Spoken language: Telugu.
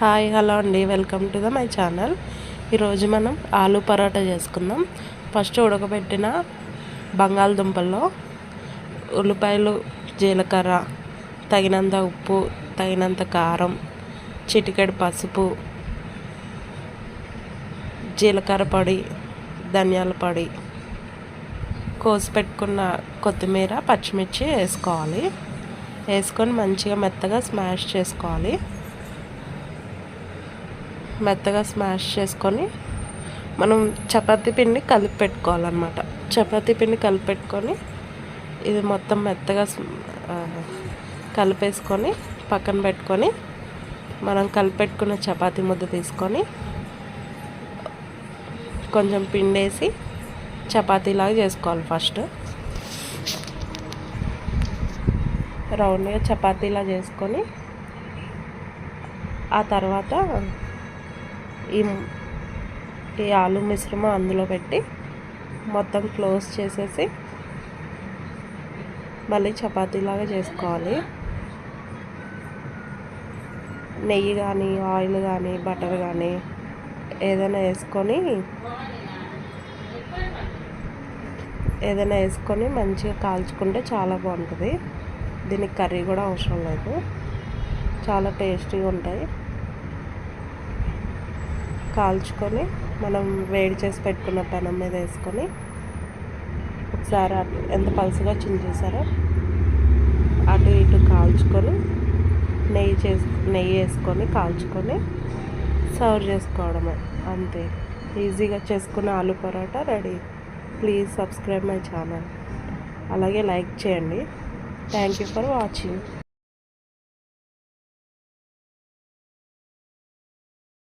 హాయ్ హలో అండి. Welcome to the my channel. ఈరోజు మనం ఆలు పరోటా చేసుకుందాం. ఫస్ట్ ఉడకబెట్టిన బంగాళదుంపల్లో ఉల్లిపాయలు జీలకర్ర తగినంత ఉప్పు తగినంత కారం చిటికెడు పసుపు జీలకర్ర పొడి ధనియాల పొడి కోసి పెట్టుకున్న కొత్తిమీర పచ్చిమిర్చి వేసుకోవాలి. వేసుకొని మంచిగా మెత్తగా స్మాష్ చేసుకోవాలి. మెత్తగా స్మాష్ చేసుకొని మనం చపాతీ పిండి కలిపి పెట్టుకోవాలన్నమాట. చపాతీ పిండి కలిపి పెట్టుకొని ఇది మొత్తం మెత్తగా కలిపేసుకొని పక్కన పెట్టుకొని మనం కలిపెట్టుకున్న చపాతీ ముద్ద తీసుకొని కొంచెం పిండేసి చపాతీలాగా చేసుకోవాలి ఫస్ట్. రౌండ్గా చపాతీలా చేసుకొని ఆ తర్వాత ఈ ఈ ఆలు మిశ్రమం అందులో పెట్టి మొత్తం క్లోజ్ చేసేసి మళ్ళీ చపాతీలాగా చేసుకోవాలి. నెయ్యి కానీ ఆయిల్ కానీ బటర్ కానీ ఏదైనా వేసుకొని ఏదైనా వేసుకొని మంచిగా కాల్చుకుంటే చాలా బాగుంటుంది. దీనికి కర్రీ కూడా అవసరం లేదు. చాలా టేస్టీగా ఉంటాయి. కాల్చుకొని మనం వేడి చేసి పెట్టుకున్న పెనం మీద వేసుకొని ఒకసారి ఎంత పలుసుగా చించేసారో అటు ఇటు కాల్చుకొని నెయ్యి చేసు నెయ్యి వేసుకొని కాల్చుకొని సర్వ్ చేసుకోవడమే అంతే. ఈజీగా చేసుకున్న aloo paratha ready. Please subscribe my channel. అలాగే లైక్ చేయండి. Thank you for watching.